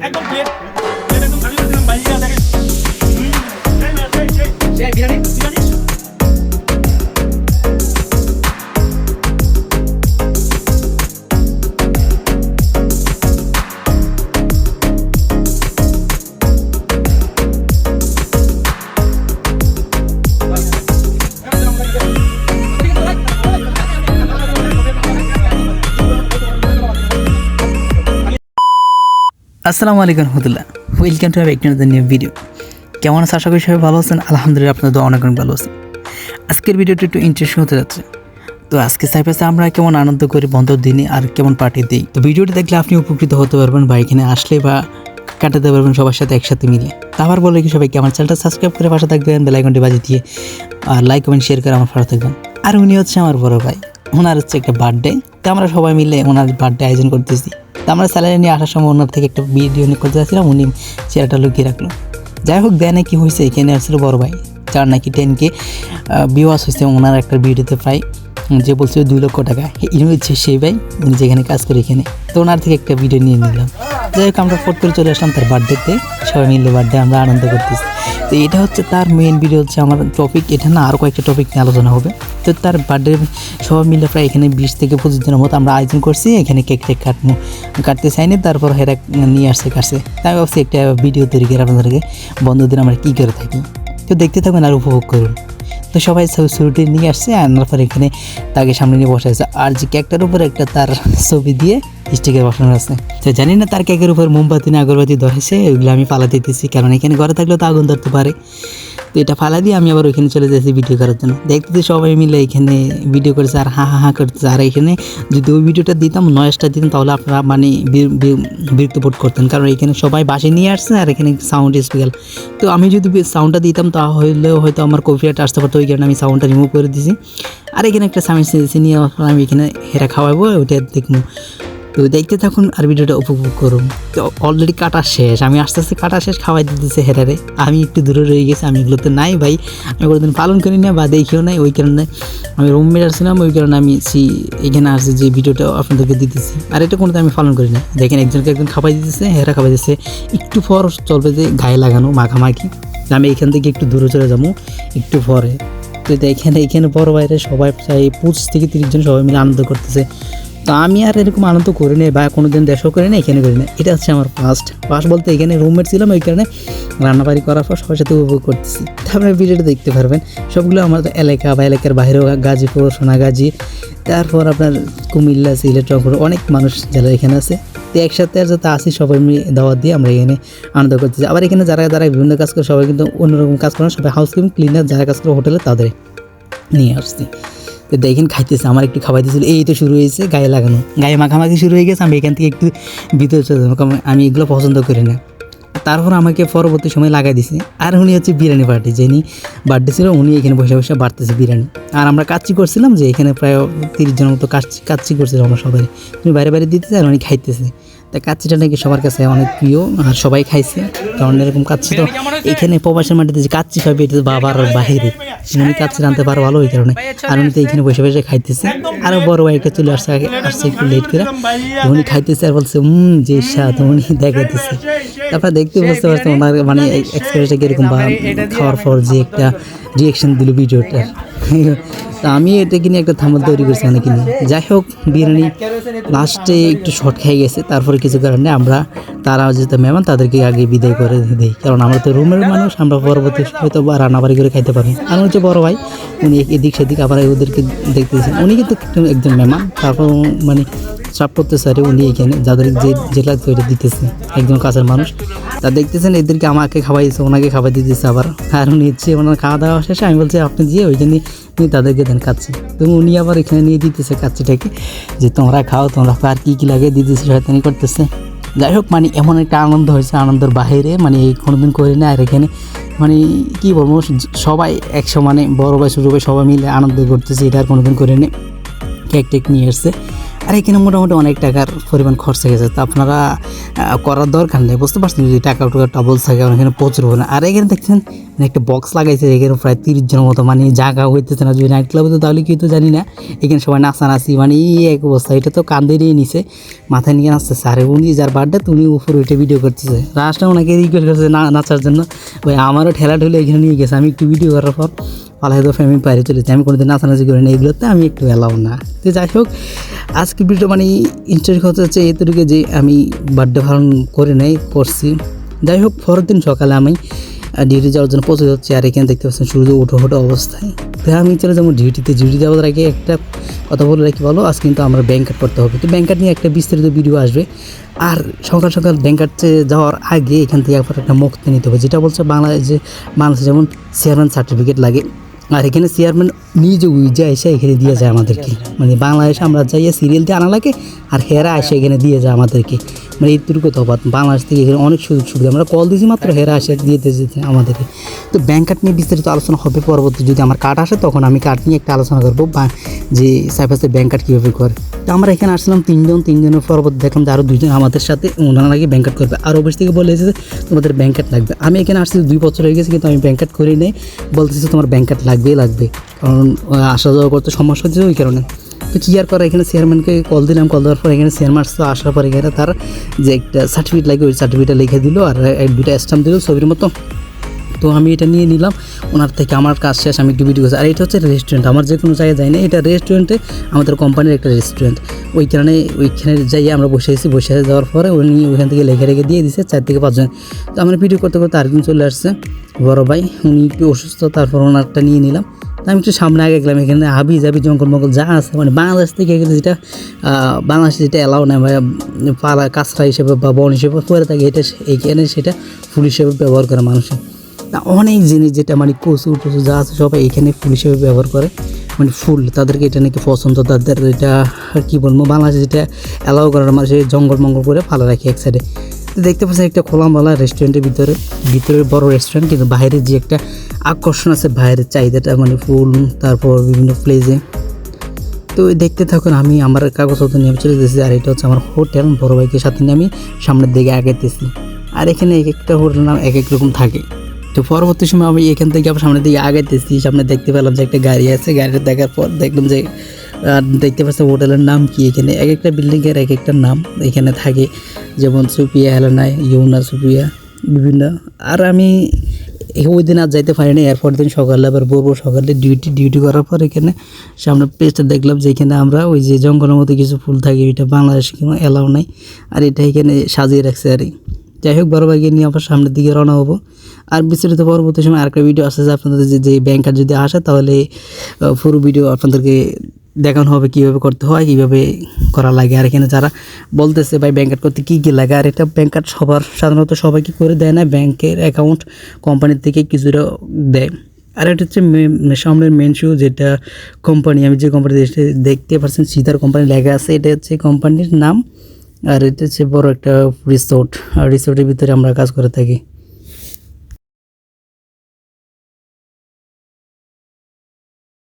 anh không biết. আসসালামু আলাইকুম রহমতুল্লাহ। ওয়েলকাম টু একটি নিউ ভিডিও কেমন আছে? আশা করি সবাই ভালো আছেন। আলহামদুলিল্লাহ আপনাদের অনেক অনেক ভালো আছেন আজকের ভিডিওটা একটু ইন্টারেস্টিং হতে যাচ্ছে। তো আজকে সাইপাসে আমরা কেমন আনন্দ করি, বন্ধর দিনে আর কেমন পার্টি দিই? তো ভিডিওটা দেখলে আপনি উপকৃত হতে পারবেন, বা এখানে আসলে বা কাটাতে পারবেন সবার সাথে, একসাথে মিলে তো আবার বলে কি সবাইকে, আমার চ্যানেলটা সাবস্ক্রাইব করে পাশে থাকবেন বেলাইকনটি বাজিয়ে দিয়ে, আর লাইক কমেন্ট শেয়ার করে আমার পাশে থাকবেন। আর উনি হচ্ছে আমার বড় ভাই। ওনার হচ্ছে একটা বার্থডে তো আমরা সবাই মিলে ওনার বার্থডে আয়োজন করতেছি। তো আমরা স্যালারি নিয়ে আসার সময় ওনার থেকে একটা ভিডিও নিয়ে করতে যাচ্ছিলাম উনি চেয়ারটা লুকিয়ে রাখল। যাই হোক, দেয় নাকি হয়েছে? এখানে আসছিল বড় ভাই, যার নাকি টেনকে বিওয়াস হয়েছে ওনার একটা ভিডিওতে প্রায় যে বলছিল দুই লক্ষ টাকা। ইনি হচ্ছে সেই ভাই, উনি যেখানে কাজ করে এখানে। তো ওনার থেকে একটা ভিডিও নিয়ে নিলাম। যাই হোক, আমরা ফোট করে চলে আসলাম তার বার্থডেতে সবাই মিলে বার্থডে আমরা আনন্দ করতেছি। তো এটা হচ্ছে তার মেইন ভিডিও হচ্ছে আমার টপিক এটা না আরও কয়েকটা টপিক নিয়ে আলোচনা হবে। তো তার বার্থডে সবাই মিলে প্রায় এখানে বিশ থেকে পঁচিশ জনের মতো আমরা আয়োজন করছি। এখানে কেক টেক কাটবো কাটতে চাইনি, তারপর হেরা নিয়ে আসছে, কাটছে। তাই ভাবছি একটা ভিডিও তৈরি করে আপনাদেরকে, বন্ধুদের আমরা কী করে থাকি। তো দেখতে থাকবেন আর উপভোগ করুন। তো সবাই ছুটি নিয়ে আসছে আনার পর এখানে তাকে সামনে নিয়ে বসে আছে। আর যে কেকটার উপর একটা তার ছবি দিয়ে স্টিকার বসানো আছে। তো জানি না তার কেকের উপর মোমবাতি না আগরবাতি ধরেছে ওইগুলো আমি পালা দিতেছি, কারণ এখানে ঘরে থাকলেও তো আগুন ধরতে পারে। তো এটা ফালা দিয়ে আমি আবার ওইখানে চলে যাচ্ছি ভিডিও করার জন্য। দেখতে সবাই মিলে এখানে ভিডিও করেছে আর হা হা হা করতেছে। আর এখানে যদি ওই ভিডিওটা দিতাম নয়েসটা দিতাম, তাহলে আপনারা মানে বিরক্ত বোধ করতেন। কারণ এখানে সবাই বাসে নিয়ে আসছে আর এখানে সাউন্ড স্পিকার তো আমি যদি সাউন্ডটা দিতাম তাহলে হয়তো আমার কপিরাইট আসতে পারতো ওই কারণে আমি সাউন্ডটা রিমুভ করে দিয়েছি আর এখানে একটা সামিস নিয়ে আমি এখানে হেরা খাওয়াবো, ওইটা দেখব তো দেখতে থাকুন আর ভিডিওটা উপভোগ করুন। তো অলরেডি কাটা শেষ। আমি আস্তে আস্তে কাটা শেষ খাওয়াই দিতেছে হেরারে আমি একটু দূরে রয়ে গেছি, আমি এগুলোতে নাই ভাই। আমি কোনোদিন পালন করি না বা দেখিও নাই, ওই কারণে আমি রুমমেট আসছিলাম, ওই কারণে আমি সি- এখানে আসছি যে ভিডিওটা আপনাদেরকে দিতেছি। আর এটা কোনোদিন আমি পালন করি না। দেখেন একজনকে একজন খাওয়াই দিতেছে হেরা খাওয়াই দিতেছে। একটু পর চলবে যে গায়ে লাগানো, মাখামাখি। আমি এখান থেকে একটু দূরে চলে যাব, একটু পরে। তো এখানে এখানে বড় বাইরে সবাই প্রায় পঁচিশ থেকে তিরিশ জন সবাই মিলে আনন্দ করতেছে। তো আমি আর এরকম আনন্দ করি নাই বা কোনো দিন দেশও করি না এখানে করি না এটা হচ্ছে আমার ফার্স্ট ফার্স্ট বলতে এখানে রুমমেট ছিলাম ওই কারণে রান্নাবাড়ি করার পর সবার সাথে উপভোগ করতেছি। তারপরে ভিডিওটা দেখতে পারবেন। সবগুলো আমাদের এলাকা বা এলাকার বাইরেও গাজীপুর, সোনাগাজী, তারপর আপনার কুমিল্লা, সিলেট, রংপুর, অনেক মানুষ যারা এখানে আছে। তো একসাথে আর যাতে আসি, সবাই মিলে দাওয়াত দিয়ে আমরা এখানে আনন্দ করতেছি। আবার এখানে যারা যারা বিভিন্ন কাজ করে, সবাই কিন্তু অন্যরকম কাজ করে সবাই হাউস ক্লিনার যারা কাজ করে হোটেলে, তাদের নিয়ে আসছি। তো দেখেন খাইতেছে, আমার একটু খাবার দিয়েছিল। এই তো শুরু হয়েছে, গায়ে লাগানো। গায়ে মাখামাখি শুরু হয়ে গেছে, আমি এখান থেকে একটু ভিতরে চলে যাব আমি এগুলো পছন্দ করি না। তারপর আমাকে পরবর্তী সময় লাগাই দিছে। আর উনি হচ্ছে বিরিয়ানি পার্টি, যিনি বার্থডে ছিল, উনি এখানে বসে বসে বাড়তেছে বিরিয়ানি। আর আমরা কাচ্চি করছিলাম যে এখানে প্রায় তিরিশ জনের মতো কাচ্চি কাচ্চি করছিলাম আমরা সবাই। উনি বাইরে বাইরে দিতেছে আর উনি খাইতেছে। তা কাচ্চিটা নাকি সবার কাছে অনেক প্রিয় আর সবাই খাইছে। কারণ এরকম কাচ্চি তো এখানে প্রবাসের মাটিতে যে কাচ্চি খাবে, এটা বাবার বাইরে উনি কাচ্চি রাঁধতে পারো ভালো ওই কারণে আর উনি তো এখানে বসে বসে খাইতেছে। আরও বড় ভাইটা চলে আসছে আসছে একটু লেট করে। উনি খাইতেছে আর বলছে হুম যে স্বাদ উনি দেখাইতেছে। তারপর দেখতে বুঝতে পারছেন ওনার মানে এক্সপিরিয়েন্সটা কীরকম বা খাওয়ার পর যে একটা রিয়েকশন দিল ভিডিওটা তা আমি এটা কিনে একটা থামাল তৈরি করেছি অনেক কিনে। যাই হোক, বিরিয়ানি লাস্টে একটু শর্ট খেয়ে গেছে, তারপরে কিছু কারণে আমরা তারা যেহেতু মেহমান, তাদেরকে আগে বিদায় করে দিই। কারণ আমরা তো রুমের মানুষ, আমরা পরবর্তী হয়তো বা রান্নাবাড়ি করে খাইতে পারি আর হচ্ছে বড় ভাই, উনি এদিক সেদিক আবার ওদেরকে দেখতেছেন উনি কিন্তু একজন মেহমান, তারপর মানে চাপ করতে স্যারে উনি এখানে যাদের যে যেটা তৈরি দিতেছে, একজন কাছের মানুষ, তা দেখতেছেন এদেরকে আমাকে খাওয়াইছে, ওনাকে খাওয়াই দিতেছে আবার। আর উনি হচ্ছে ওনার খাওয়া দাওয়া শেষে আমি বলছি, আপনি দিয়ে ওই জন্যই উনি তাদেরকে দেন কাচ্ছি তো উনি আবার এখানে নিয়ে দিতেছে কাচ্ছিটাকে যে তোমরা খাও, তোমরা আর কী কী লাগে দিতেছে, শয়তানি করতেছে। যাই হোক মানে এমন একটা আনন্দ হয়েছে, আনন্দের বাইরে মানে এই কোনোদিন করি না আর এখানে মানে কি বলব সবাই একশো মানে বড় ভাই, ছোটো ভাই সবাই মিলে আনন্দ করতেছে, এটা আর কোনোদিন করে নি কেক টেক নিয়ে এসছে আর এখানে মোটামুটি অনেক টাকার পরিমাণ খরচা গেছে। তো আপনারা করার দরকার নেই, বুঝতে পারছেন? যদি টাকা টুকা ডাবল থাকে এখানে প্রচুর হবে আর এখানে দেখছেন মানে একটা বক্স লাগাইছে, এখানে প্রায় তিরিশ জনের মতো মানে জায়গা হইতেছে না, যদি নাইট ক্লাব হতো তাহলে কি তো জানি না। এখানে সবাই নাচানাচি মানে এক অবস্থা, এটা তো কান্দে নিয়ে নিছে। মাথায় নিয়ে নাচতেছে। আরে উনি যার বার্থডে তুমি উপরে উঠে ভিডিও করতেছে। লাস্টে ওনাকে রিকোয়েস্ট করছে নাচার জন্য। ভাই, আমারও ঠেলা ঠেলে এখানে নিয়ে গেছে, আমি একটু ভিডিও করার পর। পালা হয়তো ফ্যামিলি বাইরে চলেছে আমি কোনোদিন নাচানাচি করি না, এগুলোতে আমি একটু এলাও না। তো যাই হোক, আজকে ভিডিও মানে ইন্টারেস্ট হতে হচ্ছে এতটুকু যে আমি বার্থডে পালন করে নেই, করছি। যাই হোক পরের দিন সকালে আমি ডিউটি যাওয়ার জন্য পৌঁছে যাচ্ছি, আর এখানে দেখতে পাচ্ছেন সূর্য উঠো উঠো অবস্থায়। তো আমি চলে যাব ডিউটিতে ডিউটি যাওয়ার আগে একটা কথা বলে রাখি, বলো, আজ কিন্তু আমরা ব্যাংক কার্ড করতে হবে। তো ব্যাংক কার্ড নিয়ে একটা বিস্তারিত ভিডিও আসবে। আর সকাল সকাল ব্যাংক কার্ডে যাওয়ার আগে এখান থেকে একবার একটা মুক্তি নিতে হবে, যেটা বলছে বাংলাদেশ, বাংলাদেশে যেমন চেয়ারম্যান সার্টিফিকেট লাগে। আর এখানে চেয়ারম্যান নিজে উইজা এসে এখানে দিয়ে যায় আমাদেরকে। মানে বাংলাদেশে আমরা যাইয়া সিরিয়াল দিয়ে আনা লাগে, আর হেরা এসে এখানে দিয়ে যায় আমাদেরকে। মানে এইটুকু তফাৎ বাংলাদেশ থেকে এখানে অনেক সুযোগ সুবিধা। আমরা কল দিয়েছি মাত্র, হেরা এসে দিয়ে যেতে আমাদেরকে। তো ব্যাংক কার্ড নিয়ে বিস্তারিত আলোচনা হবে পরবর্তী, যদি আমার কার্ড আসে তখন আমি কার্ড নিয়ে একটা আলোচনা করব বা যে সাইফাসের ব্যাংক কার্ড কীভাবে করে। তো আমরা এখানে আসলাম তিনজন, তিনজনের পরবর্তী দেখলাম যে আরও দুজন আমাদের সাথে, ওনারা নাকি ব্যাংক কার্ড করবে। আর অফিস থেকে বলেছে যে তোমাদের ব্যাংক কার্ড লাগবে। আমি এখানে আসছি দুই বছর হয়ে গেছে, কিন্তু আমি ব্যাংক কার্ড করি নেই। বলতেছি, তোমার ব্যাংক কার্ড লাগবেই লাগবে। কারণ আসা যাওয়া করতে সমস্যা হচ্ছে ওই কারণে। তো কী আর করা? এখানে চেয়ারম্যানকে কল দিলাম কল দেওয়ার পর এখানে চেয়ারম্যান আসার পর এখানে তার যে একটা সার্টিফিকেট লাগে, ওই সার্টিফিকেটটা লিখে দিল আর দুটা স্ট্যাম্প দিল ছবির মতো। তো আমি এটা নিয়ে নিলাম, ওনার থেকে আমার কাজ শেষ, আমি একটু ভিডিও করছি। আর এটা হচ্ছে রেস্টুরেন্ট আমার যে কোনো জায়গায় যাই না, এটা রেস্টুরেন্টে আমাদের কোম্পানির একটা রেস্টুরেন্ট ওই কারণে ওইখানে যাই আমরা বসে আছি, বসে যাওয়ার পরে উনি ওইখান থেকে লেখে রেখে দিয়ে দিছে চার থেকে পাঁচজন। তো আমরা ভিডিও করতে করতে আরেকদিন চলে আসছে, বড় ভাই। উনি একটু অসুস্থ, তারপর ওনারটা নিয়ে নিলাম। আমি একটু সামনে আগে গেলাম, এখানে হাবি জাবি, জঙ্গল মঙ্গল যা আছে মানে বাংলাদেশ থেকে এখানে যেটা বাংলাদেশে যেটা এলাও না পালা কাঁচরা হিসেবে বা বন হিসেবে করে থাকে, এটা এইখানে সেটা ফুল হিসেবে ব্যবহার করে মানুষের অনেক জিনিস যেটা মানে কচু টচু যা আছে সবাই এখানে ফুল হিসেবে ব্যবহার করে মানে ফুল, তাদেরকে এটা নাকি পছন্দ, তাদের এটা, কী বলব, বাংলাদেশে যেটা অ্যালাউ করে না মানে জঙ্গল মঙ্গল করে ভালো রাখে এক সাইডে দেখতে পাচ্ছেন একটা খোলামেলা রেস্টুরেন্টের ভিতরে ভিতরে বড় রেস্টুরেন্ট কিন্তু বাইরে যে একটা আকর্ষণ আছে, বাইরের চাহিদাটা মানে ফুল, তারপর বিভিন্ন প্লেসে তো দেখতে থাকুন, আমি আমার কাগজপত্র নিয়ে চলে যেতেছি আর এটা হচ্ছে আমার হোটেল, বড় ভাইকে সাথে নিয়ে আমি সামনের দিকে আগাইতেছি। আর এখানে এক একটা হোটেল নাম এক এক রকম থাকে। তো পরবর্তী সময় আমি এখান থেকে আবার সামনের দিকে আগাইতেছি, সামনে দেখতে পেলাম যে একটা গাড়ি আছে, গাড়িটা দেখার পর দেখলাম যে আর দেখতে পাচ্ছি হোটেলের নাম কি এখানে? এক একটা বিল্ডিংয়ের এক একটা নাম এখানে থাকে। যেমন সুপিয়া হেলানায় ইউনা, সুপিয়া, বিভিন্ন। আর আমি ওই দিন আর যাইতে পারিনি। এরপর দিন সকালে আবার বলব, সকালে ডিউটি ডিউটি করার পর এখানে সামনে পেজটা দেখলাম যে এখানে আমরা ওই যে জঙ্গলের মধ্যে কিছু ফুল থাকে, এটা বাংলাদেশে কোনো এলাও নাই। আর এটা এখানে সাজিয়ে রাখছে আর। যাই হোক, বড় ভাইকে নিয়ে আবার সামনের দিকে রওনা হব। আর বিস্তারিত পরবর্তী সময় আরেকটা ভিডিও আসছে যে আপনাদের যে ব্যাংকার যদি আসে, তাহলে পুরো ভিডিও আপনাদেরকে দেখানো হবে, কীভাবে করতে হয়, কীভাবে করা লাগে। আর এখানে যারা বলতেছে, ভাই ব্যাংক কার্ড করতে কী কী লাগে? আর এটা ব্যাংক কার্ড সবার, সাধারণত সবাইকে করে দেয় না? ব্যাংকের অ্যাকাউন্ট কোম্পানির থেকে কিছুটা দেয়। আর এটা হচ্ছে সামনের মেন শু যেটা কোম্পানি আমি যে কোম্পানি দেখতে পাচ্ছেন সিতার কোম্পানি লেখা আছে। এটা হচ্ছে কোম্পানির নাম। আর এটা হচ্ছে বড় একটা রিসোর্ট আর রিসোর্টের ভিতরে আমরা কাজ করে থাকি।